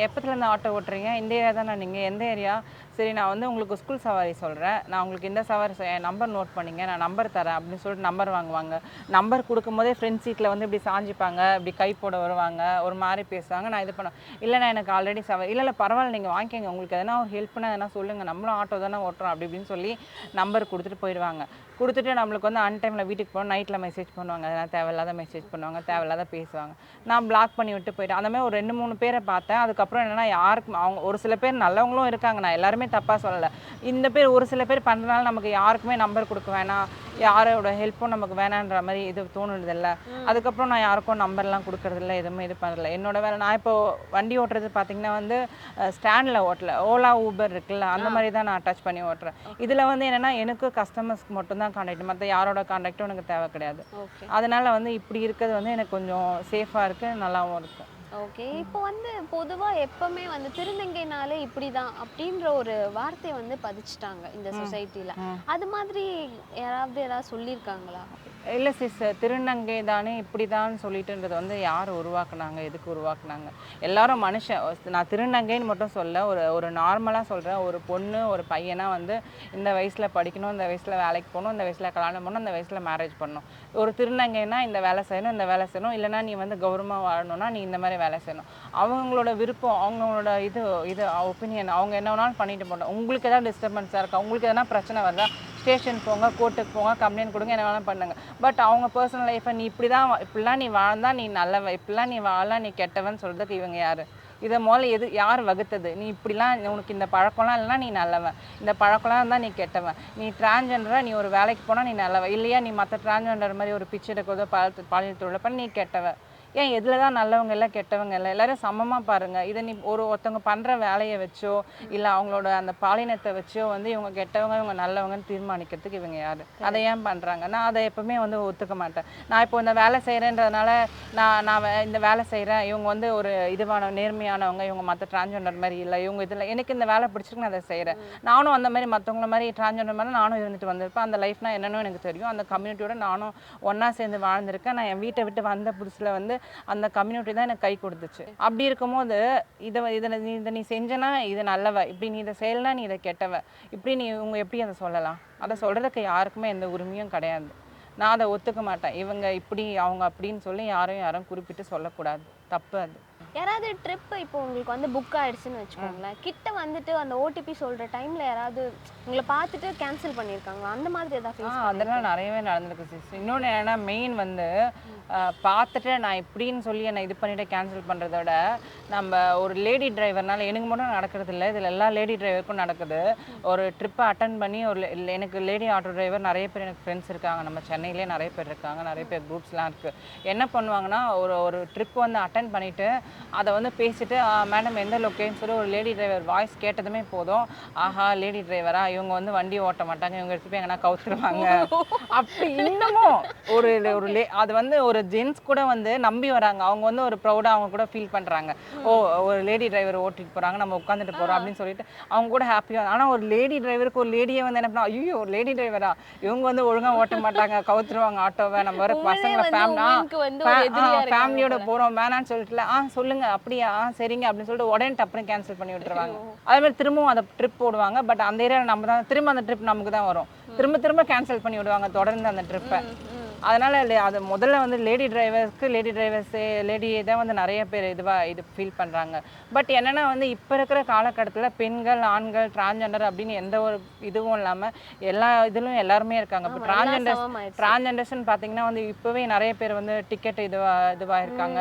எப்பத்துலேருந்து ஆட்டோ ஓட்டுறீங்க? இந்த ஏரியா தானே நீங்கள் எந்த ஏரியா சரி நான் வந்து உங்களுக்கு ஸ்கூல் சவாரி சொல்கிறேன் நான் உங்களுக்கு இந்த சவாரி என் நம்பர் நோட் பண்ணிங்க. நான் நம்பர் தரேன் அப்படின்னு சொல்லிட்டு நம்பர் வாங்குவாங்க. நம்பர் கொடுக்கும்போதே ஃப்ரெண்ட் சீட்டில் வந்து இப்படி சாஞ்சிப்பாங்க. இப்படி கை போட வருவாங்க. ஒரு மாதிரி பேசுவாங்க. நான் இது பண்ண இல்லைண்ணா எனக்கு ஆல்ரெடி சவாரி இல்லை இல்லை பரவாயில்ல. நீங்கள் வாங்கிக்கோங்க. உங்களுக்கு எதனா ஒரு ஹெல்ப்னா எதனா சொல்லுங்கள் நம்மளும் ஆட்டோ தானே ஓட்டுறோம். அப்படி இப்படின்னு சொல்லி நம்பர் கொடுத்துட்டு போயிடுவாங்க. கொடுத்துட்டு நம்மளுக்கு வந்து அன்டைமில் வீட்டுக்கு போகணும் நைட்டில் மெசேஜ் பண்ணுவாங்க. அதெல்லாம் தேவையில்லாத மெசேஜ் பண்ணுவாங்க தேவையில்லாத பேசுவாங்க. நான் பிளாக் பண்ணி விட்டு போயிட்டேன். அந்த மாதிரி ஒரு ரெண்டு மூணு பேரை பார்த்தேன். அதுக்கப்புறம் என்னென்னா யாருக்கும் அவங்க ஒரு சில பேர் நல்லவங்களும் இருக்காங்க. நான் எல்லாருமே தப்பாக சொல்லலை. இந்த பேர் ஒரு சில பேர் பண்ணுறதுனால நமக்கு யாருக்குமே நம்பர் கொடுக்க வேணாம். யாரோட ஹெல்ப்பும் நமக்கு வேணான்ற மாதிரி இது தோணுதில்ல. அதுக்கப்புறம் நான் யாருக்கும் நம்பர்லாம் கொடுக்கறதில்ல எதுவுமே இது பண்ணுறதில்ல என்னோட வேலை நான் இப்போ வண்டி ஓட்டுறது பார்த்தீங்கன்னா வந்து ஸ்டாண்டில் ஓட்டல. ஓலா ஊபர் இருக்குல்ல அந்த மாதிரி தான் நான் அட்டாச் பண்ணி ஓட்டுறேன். இதில் வந்து என்னென்னா எனக்கு கஸ்டமர்ஸ்க்கு மட்டும்தான் கான்டாக்ட் மற்ற யாரோட கான்டாக்டும் எனக்கு தேவை கிடையாது. அதனால வந்து இப்படி இருக்கிறது வந்து எனக்கு கொஞ்சம் சேஃபாக இருக்குது நல்லாவும் இருக்கும் ஓகே. இப்போ வந்து பொதுவா எப்பவுமே வந்து திருநங்கைனாலே இப்படிதான் அப்படின்ற ஒரு வார்த்தையை வந்து பதிச்சுட்டாங்க இந்த சொசைட்டில. அது மாதிரி யாராவது ஏதாவது சொல்லியிருக்காங்களா? இல்லை சிஸ் திருநங்கை தானே இப்படி தான் சொல்லிட்டுன்றது வந்து யார் உருவாக்குனாங்க? எதுக்கு உருவாக்குனாங்க? எல்லாரும் மனுஷன். நான் திருநங்கைன்னு மட்டும் சொல்ல ஒரு ஒரு நார்மலாக சொல்கிறேன் ஒரு பொண்ணு ஒரு பையனாக வந்து இந்த வயசில் படிக்கணும் இந்த வயசில் வேலைக்கு போகணும் இந்த வயசில் கல்யாணம் பண்ணணும் இந்த வயசில் மேரேஜ் பண்ணணும். ஒரு திருநங்கைனா இந்த வேலை செய்யணும் இந்த வேலை செய்யணும். இல்லைனா நீ வந்து கௌரவமாக வாழணும்னா நீ இந்த மாதிரி வேலை செய்யணும். அவங்களோட விருப்பம் அவங்களோட இது இது ஒப்பீனியன் அவங்க என்ன வேணாலும் பண்ணிட்டு போகணும் உங்களுக்கு எதாவது டிஸ்டர்பன்ஸாக இருக்கா? உங்களுக்கு எதனா பிரச்சனை வருதா? ஸ்டேஷன் போங்க கோர்ட்டுக்கு போங்க கம்ப்ளைண்ட் கொடுங்க என்ன வேணாலும் பண்ணுங்க. பட் அவங்க பர்சனல் லைஃப்பை நீ இப்படி தான் இப்படிலாம் நீ வாழ்ந்தா நீ நல்லவ இப்படிலாம் நீ வாழலாம் நீ கெட்டவன் சொல்கிறதுக்கு இவங்க யார்? இதை முதல்ல எது யார் வகுத்தது? நீ இப்படிலாம் உனக்கு இந்த பழக்கம்லாம் இல்லைனா நீ நல்லவன். இந்த பழக்கம்லாம் இருந்தால் நீ கெட்டவன். நீ டிரான்ஜெண்டராக நீ ஒரு வேலைக்கு போனால் நீ நல்லவன். இல்லையா நீ மற்ற டிரான்ஜெண்டர் மாதிரி ஒரு பிச்சை எடுக்கிறதோ பால் பாலியல் தொழில் பண்ணி நீ கெட்டவன். ஏன் இதில் தான் நல்லவங்க இல்லை கெட்டவங்க இல்லை? எல்லாரும் சமமாக பாருங்கள் இதை நீ ஒரு ஒருத்தவங்க பண்ணுற வேலையை வச்சோ இல்லை அவங்களோட அந்த பாலினத்தை வச்சோ வந்து இவங்க கெட்டவங்க இவங்க நல்லவங்கன்னு தீர்மானிக்கிறதுக்கு இவங்க யார்? அதை ஏன் பண்ணுறாங்க நான் அதை எப்பவுமே வந்து ஒத்துக்க மாட்டேன். நான் இப்போ இந்த வேலை செய்கிறேன்றதுனால நான் நான் வே- இந்த வேலை செய்கிறேன் இவங்க வந்து ஒரு இதுவான நேர்மையானவங்க. இவங்க மற்ற டிரான்ஜெண்டர் மாதிரி இல்லை. இவங்க இதில் எனக்கு இந்த வேலை பிடிச்சிருக்கு நான் அதை செய்கிறேன் நானும் அந்த மாதிரி மற்றவங்கள மாதிரி டிரான்ஜெண்டர் மாதிரி நானும் இருந்துட்டு வந்திருப்பேன். அந்த லைஃப்னா என்னன்னு எனக்கு தெரியும். அந்த கம்யூனிட்டியோட நானும் ஒன்றா சேர்ந்து வாழ்ந்திருக்கேன். நான் என் வீட்டை விட்டு வந்த புதுசில் வந்து அந்த கம்யூனிட்டி தான் எனக்கு கை கொடுத்துச்சு. அப்படி இருக்கும்போது இதை இதை நீ இதை நீ செஞ்சனா இது நல்லவ இப்படி நீ இதை செய்யலைனா நீ இதை கெட்டவ இப்படி நீ இவங்க எப்படி அதை சொல்லலாம்? அதை சொல்கிறதுக்கு யாருக்குமே எந்த உரிமையும் கிடையாது. நான் அதை ஒத்துக்க மாட்டேன். இவங்க இப்படி அவங்க அப்படின்னு சொல்லி யாரையும் யாரும் குறிப்பிட்டு சொல்லக்கூடாது. தப்பு அது. யாராவது ட்ரிப் இப்போ உங்களுக்கு வந்து புக் ஆயிடுச்சுன்னு வச்சுக்கோங்களேன். கிட்ட வந்துட்டு அந்த ஓடிபி சொல்ற டைம்ல யாராவது உங்களை பார்த்துட்டு கேன்சல் பண்ணியிருக்காங்களா? அந்த மாதிரி ஏதாவது அதெல்லாம் நிறையவே நடந்திருக்கு சிஸ் இன்னொன்று என்னன்னா மெயின் வந்து பார்த்துட்டு நான் இப்படின்னு சொல்லி என்னை இது பண்ணிட்டு கேன்சல் பண்ணுறத விட நம்ம ஒரு லேடி டிரைவர்னால எனக்கு மட்டும் நடக்கிறது இல்லை. இதில் எல்லா லேடி டிரைவருக்கும் நடக்குது. ஒரு ட்ரிப்பை அட்டன் பண்ணி ஒரு எனக்கு லேடி ஆட்டோ டிரைவர் நிறைய பேர் எனக்கு ஃப்ரெண்ட்ஸ் இருக்காங்க. நம்ம சென்னையிலே நிறைய பேர் இருக்காங்க. நிறைய பேர் குரூப்ஸ்லாம் இருக்குது என்ன பண்ணுவாங்கன்னா ஒரு ஒரு ட்ரிப் வந்து அட்டன் பண்ணிவிட்டு அதை வந்து பேசிட்டு மேடம் எந்த லொக்கேஷன் சொல்லி ஒரு லேடி டிரைவர் வாய்ஸ் கேட்டதுமே போதும். ஆஹா லேடி டிரைவரா இவங்க வந்து வண்டி ஓட்ட மாட்டாங்க. இவங்க எடுத்து போய் எங்கன்னா கவுத்துருவாங்க. அப்படி இன்னமும் ஒரு ஒரு லே அது வந்து ஒரு ஜென்ஸ் கூட வந்து நம்பி வராங்க. அவங்க வந்து ஒரு ப்ரௌடாக அவங்க கூட ஃபீல் பண்ணுறாங்க ஓ ஒரு லேடி டிரைவர் ஓட்டிட்டு போகிறாங்க நம்ம உட்காந்துட்டு போகிறோம் அப்படின்னு சொல்லிட்டு அவங்க கூட ஹாப்பியாக ஆனால் ஒரு லேடி டிரைவருக்கு ஒரு லேடியே வந்து என்ன பண்ணா ஐயோ ஒரு லேடி டிரைவரா இவங்க வந்து ஒழுங்கா ஓட்ட மாட்டாங்க கவுத்துருவாங்க ஆட்டோவை. நம்ம வர பசங்களை ஃபேமிலியோட போகிறோம் வேணான்னு சொல்லிட்டுல ஆ சொல்லுங்க அப்படியா? ஆ சரிங்க அப்படின்னு சொல்லிட்டு உடனே டப்புனு கேன்சல் பண்ணி விட்டுருவாங்க. அதே மாதிரி திரும்பவும் அதை ட்ரிப் போடுவாங்க பட் அந்த ஏரியாவில் நம்ம தான் திரும்ப அந்த ட்ரிப் நமக்கு தான் வரும். திரும்ப திரும்ப கேன்சல் பண்ணி விடுவாங்க தொடர்ந்து அந்த ட்ரிப்பை அதனால அது முதல்ல வந்து லேடி டிரைவர்ஸ்க்கு லேடி டிரைவர்ஸு லேடி தான் வந்து நிறைய பேர் இதுவாக இது ஃபீல் பண்ணுறாங்க பட் என்னன்னா வந்து இப்போ இருக்கிற காலகட்டத்தில் பெண்கள் ஆண்கள் டிரான்ஜெண்டர் அப்படின்னு எந்த ஒரு இதுவும் இல்லாமல் எல்லா இதுலையும் எல்லாருமே இருக்காங்க. இப்போ டிரான்ஜெண்டர்ஸ். டிரான்ஜெண்டர்ஸ்னு பார்த்தீங்கன்னா வந்து இப்போவே நிறைய பேர் வந்து டிக்கெட் இதுவா இதுவாக இருக்காங்க.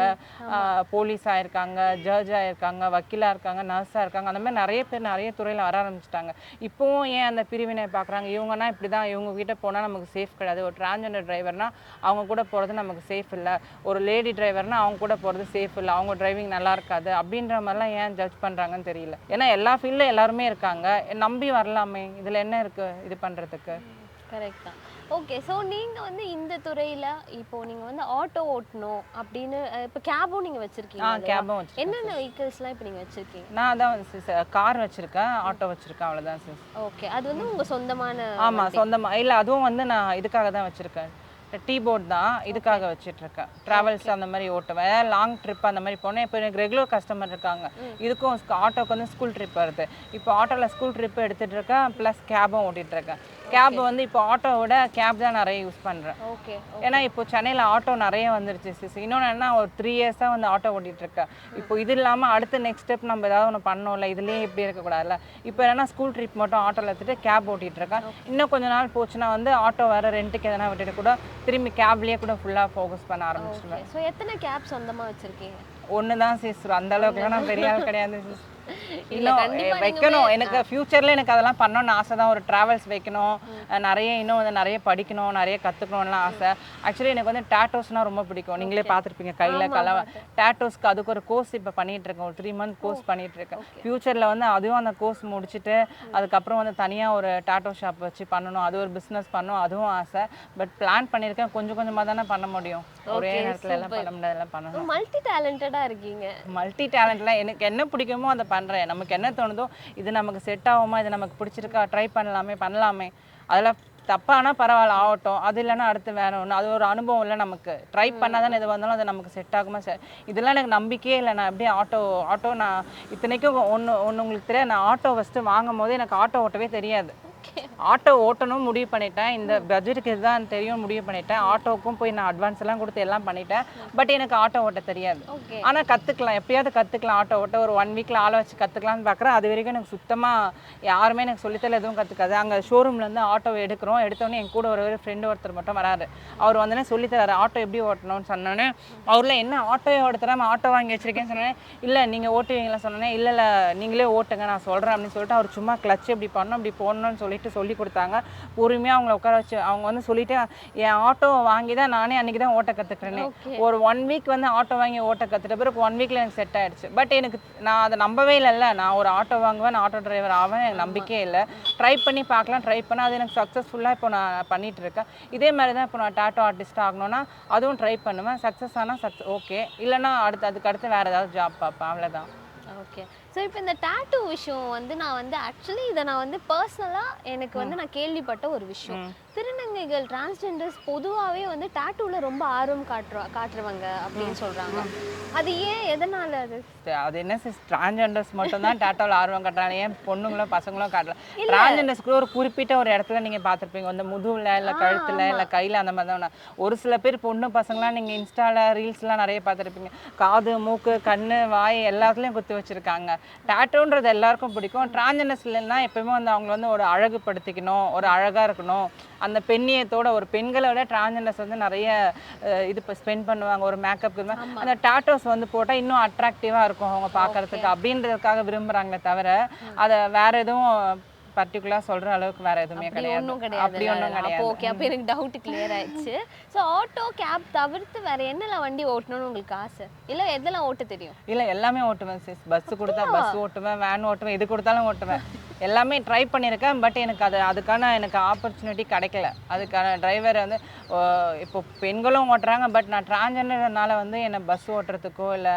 போலீஸ் ஆயிருக்காங்க ஜட்ஜ் ஆயிருக்காங்க வக்கீலாக இருக்காங்க நர்ஸாக இருக்காங்க. அந்த மாதிரி நிறைய பேர் நிறைய துறையில் வர ஆரம்பிச்சிட்டாங்க. இப்போவும் ஏன் அந்த பிரிவினை பார்க்குறாங்க இவங்கன்னா இப்படி தான் இவங்க கிட்ட போனால் நமக்கு சேஃப் கிடையாது. ஒரு டிரான்ஜெண்டர் டிரைவர்னா அவங்க கூட போகிறது நமக்கு சேஃப் இல்லை. ஒரு லேடி டிரைவர்னா அவங்க கூட போகிறது சேஃப் இல்லை. அவங்க டிரைவிங் நல்லா இருக்காது. அப்படின்ற மாதிரிலாம் ஏன் ஜட்ஜ் பண்ணுறாங்கன்னு தெரியல. ஏன்னா எல்லா ஃபீல்டில் எல்லாருமே இருக்காங்க. நம்பி வரலாமே. இதில் என்ன இருக்குது இது பண்ணுறதுக்கு கரெக்ட் தான். ஓகே ஸோ நீங்கள் வந்து இந்த துறையில் இப்போ நீங்கள் வந்து ஆட்டோ ஓட்டணும் அப்படின்னு இப்போ கேபும் நீங்கள் ஆ வச்சுருக்கீங்க கேபும் வச்சு என்னென்ன வெஹிக்கிள்ஸ்லாம் இப்போ நீங்கள் வச்சுருக்கீங்க? நான் அதான் கார் வச்சுருக்கேன் ஆட்டோ வச்சுருக்கேன் அவ்வளோதான் சிஸ் ஓகே அது வந்து உங்கள் சொந்தமான ஆமாம் சொந்தமாக இல்லை அதுவும் வந்து நான் இதுக்காக தான் வச்சுருக்கேன். டீ போர்ட் தான் இதுக்காக வச்சுட்டு இருக்கேன் ட்ராவல்ஸ் அந்த மாதிரி ஓட்டுவேன். லாங் ட்ரிப் அந்த மாதிரி போனேன். இப்போ எனக்கு ரெகுலர் கஸ்டமர் இருக்காங்க. இதுக்கும் ஆட்டோக்கு வந்து ஸ்கூல் ட்ரிப் வருது. இப்போ ஆட்டோவில் ஸ்கூல் ட்ரிப் எடுத்துகிட்டு இருக்கேன் ப்ளஸ் கேபும் ஓட்டிகிட்டு இருக்கேன் கேப் வந்து இப்போ ஆட்டோவோட கேப் தான் நிறைய யூஸ் பண்ணுறேன் ஓகே ஏன்னா இப்போ சென்னையில் ஆட்டோ நிறைய வந்துருச்சு சிஸ். இன்னொன்று என்ன ஒரு த்ரீ இயர்ஸாக வந்து ஆட்டோ ஓட்டிட்டு இருக்கேன். இப்போ இது இல்லாமல் அடுத்த நெக்ஸ்ட் ஸ்டெப் நம்ம ஏதாவது ஒன்று பண்ணோம்ல இதுலேயே இப்படி இருக்கக்கூடாதுல்ல. இப்போ என்னன்னா ஸ்கூல் ட்ரிப் மட்டும் ஆட்டோவில் எடுத்துட்டு கேப் ஓட்டிட்டு இருக்கேன். இன்னும் கொஞ்ச நாள் போச்சுன்னா வந்து ஆட்டோ வேறு ரெண்ட்டுக்கு எதனா விட்டுட்டு கூட திரும்பி கேப்லேயே கூட ஃபுல்லாக ஃபோக்கஸ் பண்ண ஆரம்பிச்சிடுவேன் ஸோ எத்தனை கேப் சொந்தமாக வச்சுருக்கீங்க? ஒன்று தான் சிஸ். அந்த அளவுக்குலாம் நான் பெரிய ஆள் கிடையாது சிஸ். இல்ல, வைக்கணும். எனக்கு ஃப்யூச்சரில் எனக்கு அதெல்லாம் பண்ணணும்னு ஆசை தான். ஒரு ட்ராவல்ஸ் வைக்கணும். நிறைய இன்னும் வந்து நிறைய படிக்கணும் நிறைய கற்றுக்கணும்லாம் ஆசை. ஆக்சுவலி எனக்கு வந்து டேட்டோஸ்னால் ரொம்ப பிடிக்கும். நீங்களே பார்த்துருப்பீங்க கையில் கல டேட்டோஸ்க்கு அதுக்கு ஒரு கோர்ஸ் இப்போ பண்ணிட்டு இருக்கேன். ஒரு த்ரீ மந்த் கோர்ஸ் பண்ணிட்டு இருக்கேன். ஃப்யூச்சரில் வந்து அதுவும் அந்த கோர்ஸ் முடிச்சுட்டு அதுக்கப்புறம் வந்து தனியாக ஒரு டாட்டோ ஷாப் வச்சு பண்ணணும். அது ஒரு பிஸ்னஸ் பண்ணணும். அதுவும் ஆசை. பட் பிளான் பண்ணியிருக்கேன். கொஞ்சம் கொஞ்சமாக தானே பண்ண முடியும். ஒரே நேரத்தில் எல்லாம். பண்ண முடியாதெல்லாம் பண்ணணும் மல்டி டேலண்டடாக இருக்கீங்க. மல்டி டேலண்ட்லாம் எனக்கு என்ன பிடிக்குமோ அதை பண்ணுறேன் நமக்கு என்ன தோணுதோ இது நமக்கு செட் ஆகுமா? இது நமக்கு பிடிச்சிருக்கா? ட்ரை பண்ணலாமே பண்ணலாமே. அதெல்லாம் தப்பானா பரவாயில்ல ஆகட்டும். அது இல்லைன்னா அடுத்து வேற ஒன்று அது ஒரு அனுபவம் இல்லை நமக்கு. ட்ரை பண்ணால் தானே எது வந்தாலும் அது நமக்கு செட் ஆகுமா? செ இதெல்லாம் எனக்கு நம்பிக்கையே இல்லை. நான் அப்படியே ஆட்டோ ஆட்டோ நான் இத்தனைக்கும் ஒன்று ஒன்று உங்களுக்கு தெரியாது. நான் ஆட்டோ ஃபஸ்ட்டு வாங்கும் போது எனக்கு ஆட்டோ ஓட்டவே தெரியாது. ஆட்டோ ஓட்டணும் முடிவு பண்ணிட்டேன். இந்த பட்ஜெட்டுக்கு இதுதான் தெரியும் முடிவு பண்ணிட்டேன். ஆட்டோவுக்கும் போய் நான் அட்வான்ஸ் எல்லாம் கொடுத்து எல்லாம் பண்ணிட்டேன். பட் எனக்கு ஆட்டோ ஓட்ட தெரியாது. ஆனால் கற்றுக்கலாம் எப்படியாவது கற்றுக்கலாம் ஆட்டோ ஓட்ட ஒரு ஒன் வீக்கில் ஆளை வச்சு கற்றுக்கலாம்னு பார்க்குறேன் அது வரைக்கும் எனக்கு சுத்தமாக யாருமே எனக்கு சொல்லித்தர எதுவும் கற்றுக்காது அங்கே ஷோரூம்லேருந்து ஆட்டோ எடுக்கிறோம். எடுத்தோடனே என் கூட ஒரு ஃப்ரெண்டு ஒருத்தர் மட்டும் வராரு. அவர் வந்தோடனே சொல்லித்தராரு ஆட்டோ எப்படி ஓட்டணும்னு? சொன்னோன்னே அவரில் என்ன ஆட்டோ ஓடுத்துறாம ஆட்டோ வாங்கி வச்சிருக்கேன்னு? சொன்னேன் இல்லை நீங்கள் ஓட்டுவீங்களா? சொன்னேன் இல்லை இல்லை நீங்களே ஓட்டுங்க நான் சொல்கிறேன் அப்படின்னு சொல்லிட்டு அவர் சும்மா கிளச் இப்படி பண்ணணும் இப்படி போடணும்னு சொல்லி சொல்லிட்டு சொல்லி கொடுத்தாங்க. பொறுமையாக அவங்கள உட்கார வச்சு அவங்க வந்து சொல்லிட்டு என் ஆட்டோ வாங்கி தான் நானே அன்றைக்கி தான் ஓட்ட கற்றுக்கிறேனே. ஒரு ஒன் வீக் வந்து ஆட்டோ வாங்கி ஓட்ட கற்றுட்ட பிறகு ஒன் வீக்கில் எனக்கு செட் ஆயிடுச்சு. பட் எனக்கு நான் அதை நம்பவே இல்லைல்ல. நான் ஒரு ஆட்டோ வாங்குவேன் நான் ஆட்டோ டிரைவர் ஆவேன் எனக்கு நம்பிக்கையே இல்லை. ட்ரை பண்ணி பார்க்கலாம் ட்ரை பண்ண அது எனக்கு சக்ஸஸ்ஃபுல்லாக இப்போ நான் பண்ணிட்டு இருக்கேன். இதே மாதிரி தான் இப்போ நான் டாட்டோ ஆர்டிஸ்ட் ஆகணும்னா அதுவும் ட்ரை பண்ணுவேன். சக்ஸஸ் ஆனால் சக்ஸ் ஓகே இல்லைன்னா அடுத்து அதுக்கு அடுத்து வேறு ஏதாவது ஜாப் பார்ப்பேன். அவ்வளோதான் ஓகே ஸோ இப்போ இந்த டேட்டூ விஷயம் வந்து நான் வந்து ஆக்சுவலி இதை நான் வந்து பர்சனலாக எனக்கு வந்து நான் கேள்விப்பட்ட ஒரு விஷயம். திருநங்கைகள் டிரான்ஸ்ஜெண்டர்ஸ் பொதுவாகவே வந்து டேட்டூவில் ரொம்ப ஆர்வம் காட்டுற காட்டுறவங்க அப்படின்னு சொல்கிறாங்க அது ஏன் எதனால் அது? அது என்ன சிஸ் டிரான்ஜெண்டர்ஸ் மட்டும் தான் டேட்டாவில் ஆர்வம் காட்டுறாங்க. ஏன் பொண்ணுங்களும் பசங்களும் காட்டல? டிரான்ஜெண்டர்ஸ்க்கு ஒரு குறிப்பிட்ட ஒரு இடத்துல நீங்கள் பார்த்துருப்பீங்க. இந்த முதுகுல இல்லை கழுத்தில் இல்லை கையில் அந்த மாதிரி தான் ஒரு சில பேர் பொண்ணு பசங்களாம் நீங்கள் இன்ஸ்டாவில் ரீல்ஸ்லாம் நிறைய பார்த்துருப்பீங்க. காது மூக்கு கண்ணு வாய் எல்லாத்துலேயும் குத்தி வச்சுருக்காங்க. டேட்டோன்றது எல்லாருக்கும் பிடிக்கும். டிரான்ஜெண்டர்ஸ்லாம் எப்பயுமே வந்து அவங்க வந்து ஒரு அழகுபடுத்திக்கணும் ஒரு அழகாக இருக்கணும். அந்த பெண்ணியத்தோட ஒரு பெண்களை விட டிரான்ஜெண்டர்ஸ் வந்து நிறைய இது இப்போ ஸ்பெண்ட் பண்ணுவாங்க ஒரு மேக்கப் அந்த டாட்டோஸ் வந்து போட்டால் இன்னும் அட்ராக்டிவாக இருக்கும் அவங்க பார்க்கறதுக்கு. அப்படின்றதுக்காக விரும்புகிறாங்களே தவிர அதை வேற எதுவும் பர்டிகுலராக சொல்கிற அளவுக்கு வேற எதுவுமே அப்படி கிடையாது. ஒன்றும் அப்படி கிடையாது ஒன்றும் அப்போ கிடையாது. ஓகே அப்போ எனக்கு டவுட் கிளியர் ஆயிடுச்சு. ஸோ ஆட்டோ கேப் தவிர்த்து வேற என்னெல்லாம் வண்டி ஓட்டணும்னு உங்களுக்கு ஆசை? இல்லை எதெல்லாம் ஓட்ட தெரியும்? இல்லை எல்லாமே ஓட்டுவேன் சிஸ் பஸ் கொடுத்தா பஸ் ஓட்டுவேன் வேன் ஓட்டுவேன் எது கொடுத்தாலும் ஓட்டுவேன். எல்லாமே ட்ரை பண்ணியிருக்கேன் பட் எனக்கு அது அதுக்கான எனக்கு ஆப்பர்ச்சுனிட்டி கிடைக்கல. அதுக்கான டிரைவர் வந்து இப்போ பெண்களும் ஓட்டுறாங்க பட் நான் டிரான்ஜெண்டர்னால வந்து என்னை பஸ் ஓட்டுறதுக்கோ இல்லை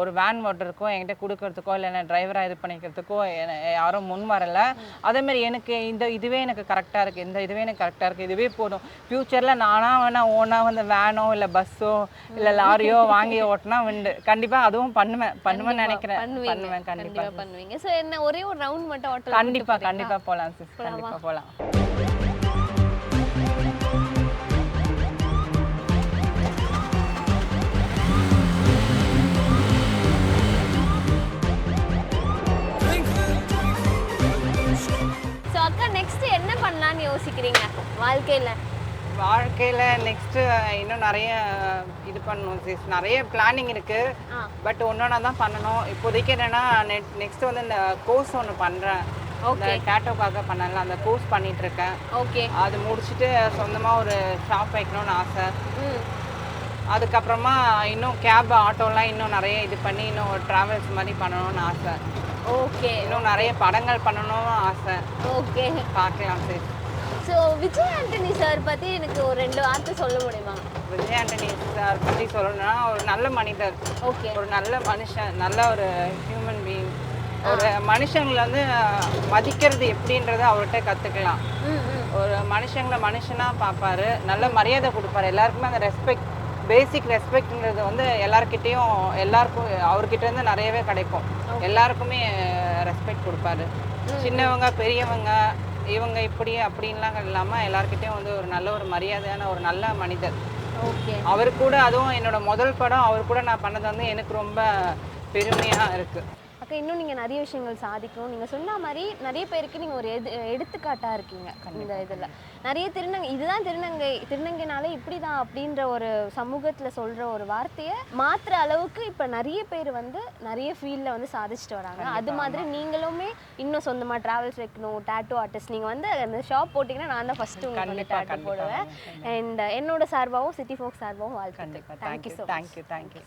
ஒரு வேன் ஓட்டுறதுக்கோ என்கிட்ட கொடுக்கறதுக்கோ இல்லை என்ன டிரைவராக இது பண்ணிக்கிறதுக்கோ என்னை யாரும் முன் வரல. அதேமாதிரி எனக்கு இந்த இதுவே எனக்கு கரெக்டாக இருக்குது இந்த இதுவே எனக்கு கரெக்டாக இருக்குது இதுவே போதும். ஃப்யூச்சரில் நானாக வேணா ஓனாக வந்து வேனோ இல்லை பஸ்ஸோ இல்லை லாரியோ வாங்கி ஓட்டினா உண்டு. கண்டிப்பாக அதுவும் பண்ணுவேன் பண்ணுவேன் நினைக்கிறேன். பண்ணுவேன் கண்டிப்பா. கண்டிப்பாக பண்ணுவீங்க. ஸோ என்ன ஒரே ஒரு ரவுண்ட் மட்டும் ஓட்டலாம் கண்டிப்பா கண்டிப்பா போலாம் சிஸ் கண்டிப்பா போலாம். அக்கா நெக்ஸ்ட் என்ன பண்ணலாம்னு யோசிக்கிறீங்க? வாழ்க்கையில? வாழ்க்கையில நெக்ஸ்ட் இன்னும் நிறைய இது பண்ணணும் சிஸ் நிறைய பிளானிங் இருக்கு. ஆ. பட் ஒன்னொன்னா தான் பண்ணணும். இப்போதைக்கு என்னன்னா நெக்ஸ்ட் வந்து இந்த கோர்ஸ் ஒன்று பண்றேன். இந்த Okay. டேட்டோக்காக பண்ணல அந்த கோர்ஸ் பண்ணிட்டு இருக்கேன். ஓகே அது முடிச்சுட்டு சொந்தமா ஒரு ஷாப் வைக்கணும்னு ஆசை. அதுக்கப்புறமா இன்னும் கேப் ஆட்டோலாம் இன்னும் நிறைய இது பண்ணி இன்னும் ட்ராவல்ஸ் மாதிரி பண்ணணும்னு ஆசை. ஓகே. இன்னும் நிறைய படங்கள் பண்ணணும்னு ஆசை. ஓகே. பார்க்கலாம் சரி. ஸோ விஜய் ஆண்டனி சார் பத்தி எனக்கு ஒரு ரெண்டு வார்த்தை சொல்ல முடியுமா? விஜய் ஆண்டனி சார் பற்றி சொல்லணும்னா ஒரு நல்ல மனிதர். ஓகே. ஒரு நல்ல மனுஷன் நல்ல ஒரு ஹியூமன் பீயிங் ஒரு மனுஷங்களை வந்து மதிக்கிறது எப்படின்றத அவர்கிட்ட கற்றுக்கலாம் ஒரு மனுஷங்களை மனுஷனாக பார்ப்பாரு நல்ல மரியாதை கொடுப்பாரு. எல்லாருக்குமே அந்த ரெஸ்பெக்ட் பேசிக் ரெஸ்பெக்ட்ன்றது வந்து எல்லார்கிட்டேயும் எல்லாருக்கும் அவர்கிட்ட இருந்து நிறையவே கிடைக்கும். எல்லாருக்குமே ரெஸ்பெக்ட் கொடுப்பாரு. சின்னவங்க பெரியவங்க இவங்க இப்படி அப்படின்லாம் இல்லாமல் எல்லார்கிட்டயும் வந்து ஒரு நல்ல ஒரு மரியாதையான ஒரு நல்ல மனிதர். ஓகே அவர் கூட அதுவும் என்னோட முதல் படம் அவர் கூட நான் பண்ணது வந்து எனக்கு ரொம்ப பெருமையாக இருக்கு. அக்கா இன்னும் நீங்கள் நிறைய விஷயங்கள் சாதிக்கணும். நீங்கள் சொன்ன மாதிரி நிறைய பேருக்கு நீங்கள் ஒரு எது எடுத்துக்காட்டாக இருக்கீங்க இந்த இதில். நிறைய திருநங்கை இதுதான் திருநங்கை திருநங்கைனாலே இப்படி தான் அப்படின்ற ஒரு சமூகத்தில் சொல்கிற ஒரு வார்த்தையை மாற்றுற அளவுக்கு இப்போ நிறைய பேர் வந்து நிறைய ஃபீல்டில் வந்து சாதிச்சுட்டு வராங்க. அது மாதிரி நீங்களுமே இன்னும் சொந்தமாக ட்ராவல்ஸ் வைக்கணும் டேட்டூ ஆர்டிஸ்ட் நீங்கள் வந்து அந்த ஷாப் போட்டிங்கன்னா நான் தான் ஃபஸ்ட்டு உங்களுக்கு வந்து டேட்டூ போடுவேன். அண்ட் என்னோட சார்பாகவும் சிட்டி ஃபோக் சார்பாகவும் thank you thank you so thank you thank you